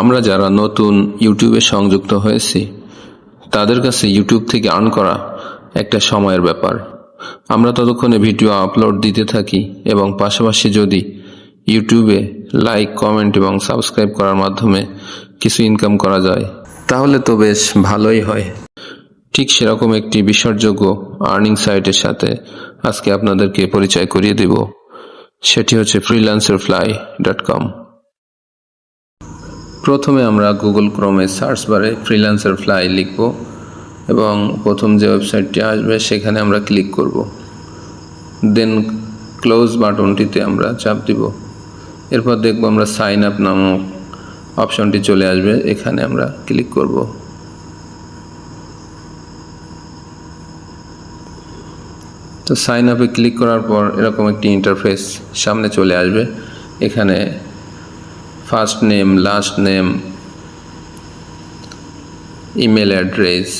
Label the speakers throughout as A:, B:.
A: আমরা যারা নতুন ইউটিউবে সংযুক্ত হয়েছি, তাদের কাছে ইউটিউব থেকে আর্ন করা একটা সময়ের ব্যাপার। আমরা ততক্ষণে ভিডিও আপলোড দিতে থাকি এবং পাশাপাশি যদি ইউটিউবে লাইক, কমেন্ট এবং সাবস্ক্রাইব করার মাধ্যমে কিছু ইনকাম করা যায়, তাহলে তো বেশ ভালোই হয়। ঠিক সেরকম একটি বিশ্বাসযোগ্য আর্নিং সাইটের সাথে আজকে আপনাদেরকে পরিচয় করিয়ে দেব। সেটি হচ্ছে ফ্রিল্যান্সার ফ্লাই ডট কম প্রথমে আমরা গুগল ক্রোমে সার্চ বারে ফ্রিল্যান্সার ফ্লাই লিখব এবং প্রথম যে ওয়েবসাইটটি আসবে সেখানে আমরা ক্লিক করব। দেন ক্লোজ বাটনটিতে আমরা চাপ দিব। এরপর দেখব আমরা সাইন আপ নামক অপশনটি চলে আসবে, এখানে আমরা ক্লিক করব। তো সাইন আপে ক্লিক করার পর এরকম একটি ইন্টারফেস সামনে চলে আসবে। এখানে first name last name email address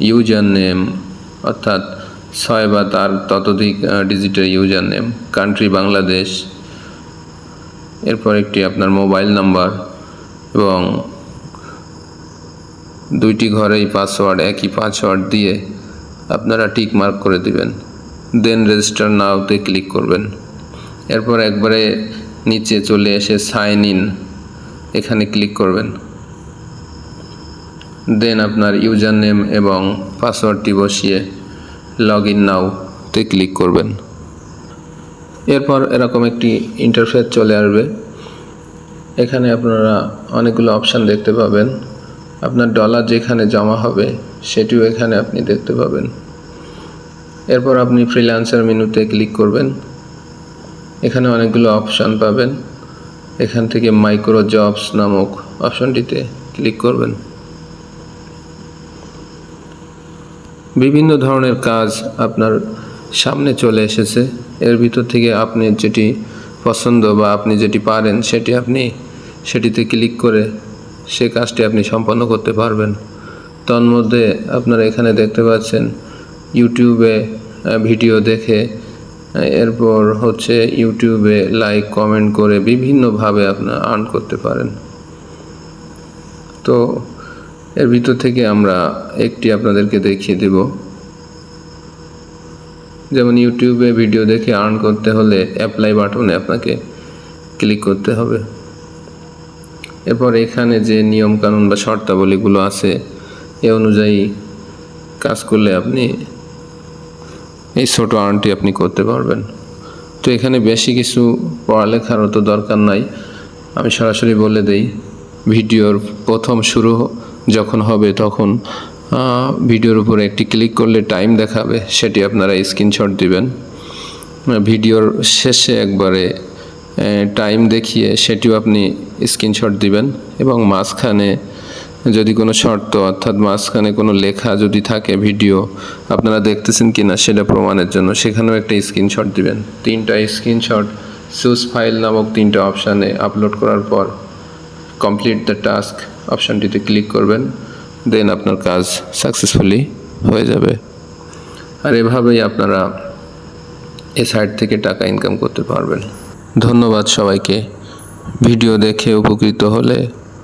A: user name অর্থাৎ ছয় বা তার ততোধিক ডিজিটের ইউজার নেম কান্ট্রি বাংলাদেশ এরপর একটি আপনার মোবাইল নাম্বার এবং দুইটি ঘরেই পাসওয়ার্ড একই পাসওয়ার্ড দিয়ে আপনারা টিক মার্ক করে দিবেন। দেন রেজিস্টার নাওতে ক্লিক করবেন। এরপর একবারে নিচে চলে এসে সাইন ইন এখানে ক্লিক করবেন। দেন আপনার ইউজার নেম এবং পাসওয়ার্ডটি বসিয়ে লগ ইন নাওতে ক্লিক করবেন। এরপর এরকম একটি ইন্টারফেস চলে আসবে। এখানে আপনারা অনেকগুলো অপশান দেখতে পাবেন। আপনার ডলার যেখানে জমা হবে, সেটিও এখানে আপনি দেখতে পাবেন। এরপর আপনি ফ্রিল্যান্সার মেনুতে ক্লিক করবেন। এখানে অনেকগুলো অপশান পাবেন। এখান থেকে মাইক্রো জবস নামক অপশনটিতে ক্লিক করবেন। বিভিন্ন ধরনের কাজ আপনার সামনে চলে এসেছে। এর ভিতর থেকে আপনি যেটি পছন্দ বা আপনি যেটি পারেন, সেটি আপনি সেটিতে ক্লিক করে সে কাজটি আপনি সম্পন্ন করতে পারবেন। তন্মধ্যে আপনারা এখানে দেখতে পাচ্ছেন ইউটিউবে ভিডিও দেখে এরপর হচ্ছে ইউটিউবে লাইক কমেন্ট করে বিভিন্নভাবে আপনার আর্ন করতে পারেন। তো এর ভিতর থেকে আমরা একটি আপনাদেরকে দেখিয়ে দেব। যেমন ইউটিউবে ভিডিও দেখে আর্ন করতে হলে অ্যাপ্লাই বাটনে আপনাকে ক্লিক করতে হবে। এরপর এখানে যে নিয়মকানুন বা শর্তাবলীগুলো আছে, এ অনুযায়ী কাজ করলে আপনি এই ছোটো আর্নটি আপনি করতে পারবেন। তো এখানে বেশি কিছু পড়ালেখারও তো দরকার নাই। আমি সরাসরি বলে দেই, ভিডিওর প্রথম শুরু যখন হবে তখন ভিডিওর উপরে একটি ক্লিক করলে টাইম দেখাবে, সেটি আপনারা স্ক্রিনশট দিবেন। ভিডিওর শেষে একবারে টাইম দেখিয়ে সেটিও আপনি স্ক্রিনশট দিবেন এবং মাঝখানে যদি কোনো শর্ত, অর্থাৎ মাঝখানে কোনো লেখা যদি থাকে, ভিডিও, আপনারা দেখতেছেন কি না সেটা প্রমাণের জন্য সেখানেও একটা স্ক্রিনশট দিবেন। তিনটা স্ক্রিনশট সুস ফাইল নামক তিনটা অপশানে আপলোড করার পর কমপ্লিট দ্য টাস্ক অপশানটিতে ক্লিক করবেন দেন আপনার কাজ সাকসেসফুলি হয়ে যাবে। আর এভাবেই আপনারা এ সাইট থেকে টাকা ইনকাম করতে পারবেন। ধন্যবাদ সবাইকে। ভিডিও দেখে উপকৃত হলে